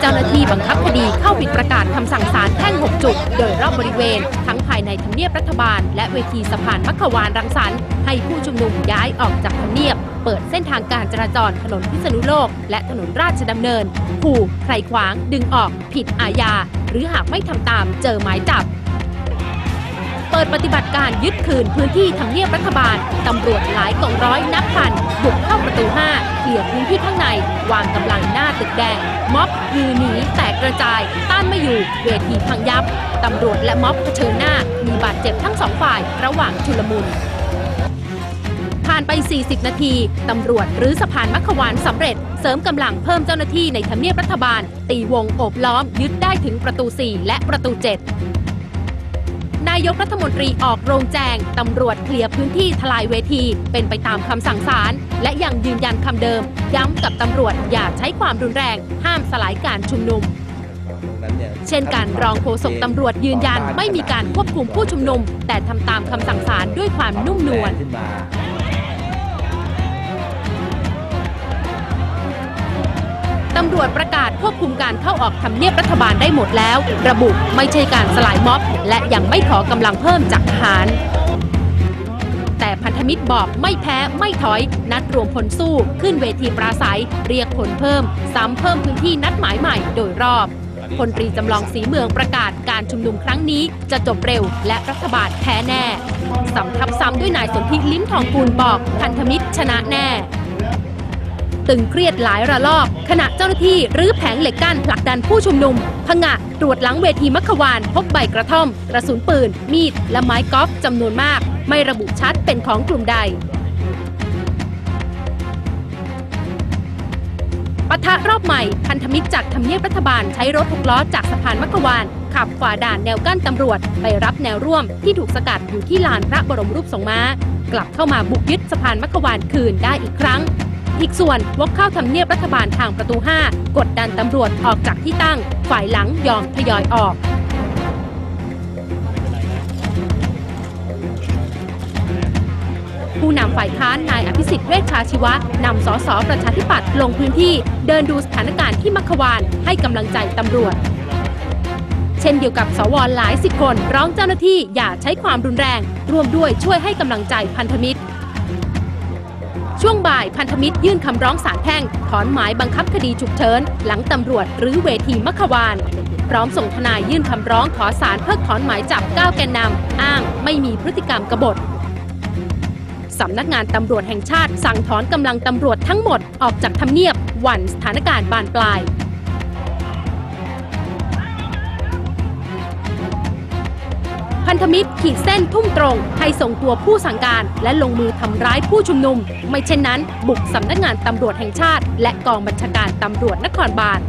เจ้าหน้าที่บังคับคดีเข้าปิดประกาศคำสั่งศาลแพ่ง 6 จุด โดยรอบบริเวณ ทั้งภายในทำเนียบรัฐบาล และเวทีสะพานมัคควานรังสรรค์ให้ผู้ชุมนุมย้ายออกจากทำเนียบ เปิดเส้นทางการจราจรถนนพิษณุโลก และถนนราชดำเนินขู่ใครขวางดึงออกผิดอาญา หรือหากไม่ทำตามเจอหมายจับเปิดปฏิบัติการยึดคืนพื้นที่ทำเนียบรัฐบาล ตำรวจหลายกองร้อยนับพัน บุกเข้าประตู 5เคลียร์พื้นที่ข้างใน วางกำลัง ตึกแดง ม็อบยือหนีแตกกระจาย ต้านไม่อยู่เวทีพังยับ ตำรวจและม็อบเผชิญหน้า มีบาดเจ็บทั้งสองฝ่ายระหว่างชุลมุนผ่านไป 40 นาที ตำรวจหรือสะพานมัควานสำเร็จ เสริมกำลังเพิ่มเจ้าหน้าที่ในทำเนียบรัฐบาล ตีวงโอบล้อมยึดได้ถึงประตู 4 และประตู 7 นายกรัฐมนตรีออกโรงแจง ตำรวจเคลียร์พื้นที่ทลายเวที เป็นไปตามคำสั่งศาล และยังยืนยันคำเดิม ย้ำกับตำรวจอย่าใช้ความรุนแรง ห้ามสลายการชุมนุม เช่นการรองโฆษกตำรวจยืนยันไม่มีการควบคุมผู้ชุมนุม แต่ทำตามคำสั่งศาลด้วยความนุ่มนวล ตำรวจประกาศควบคุมการเข้าออกทำเนียบรัฐบาลได้หมดแล้ว ระบุไม่ใช่การสลายม็อบ และยังไม่ขอกำลังเพิ่มจากทหาร แต่พันธมิตรบอกไม่แพ้ไม่ถอย นัดรวมพลสู้ ขึ้นเวทีปราศัย เรียกผลเพิ่ม ซ้ำเพิ่มพื้นที่นัดหมายใหม่โดยรอบพลตรีจำลองสีเมืองประกาศการชุมนุมครั้งนี้จะจบเร็วและรัฐบาลแพ้แน่ สำทับซ้ำด้วยนายสนธิลิ้มทองกูลบอกพันธมิตรชนะแน่ ตึงเครียดหลายระลอก ขณะเจ้าหน้าที่รื้อแผงเหล็กกั้นผลักดันผู้ชุมนุมพงะตรวจหลังเวทีมัควาน พบใบกระท่อม กระสุนปืน มีด และไม้กอล์ฟจำนวนมาก ไม่ระบุชัดเป็นของกลุ่มใดปะทะรอบใหม่พันธมิตรจากทำเนียบรัฐบาลใช้รถหกล้อจากสะพานมัควาน ขับฝ่าด่านแนวกั้นตำรวจ ไปรับแนวร่วมที่ถูกสกัดอยู่ที่ลานพระบรมรูปทรงม้า กลับเข้ามาบุกยึดสะพานมัควานคืนได้อีกครั้ง อีกส่วนวกเข้าทำเนียบรัฐบาลทางประตู 5 กดดันตำรวจออกจากที่ตั้ง ฝ่ายหลังยอมทยอยออกผู้นำฝ่ายค้านนายอภิสิทธิ์เวชชาชีวะนำสสประชาธิปัตย์ลงพื้นที่เดินดูสถานการณ์ที่มัคควานให้กำลังใจตำรวจ เช่นเดียวกับสวหลายสิบคนร้องเจ้าหน้าที่อย่าใช้ความรุนแรงรวมด้วยช่วยให้กำลังใจพันธมิตร ช่วงบ่ายพันธมิตรยื่นคำร้องศาลแพ่ง ถอนหมายบังคับคดีฉุกเฉิน หลังตำรวจหรือเวทีมัควาน พร้อมส่งทนายยื่นคำร้องขอศาลเพิกถอนหมายจับ 9 แกนนำอ้างไม่มีพฤติกรรมกบฏสำนักงานตำรวจแห่งชาติสั่งถอนกำลังตำรวจทั้งหมดออกจากทำเนียบหวั่นสถานการณ์บานปลาย พันธมิตรขีดเส้นทุ่มตรง ให้ส่งตัวผู้สั่งการและลงมือทำร้ายผู้ชุมนุม ไม่เช่นนั้น บุกสำนักงานตำรวจแห่งชาติ และกองบัญชาการตำรวจนครบาล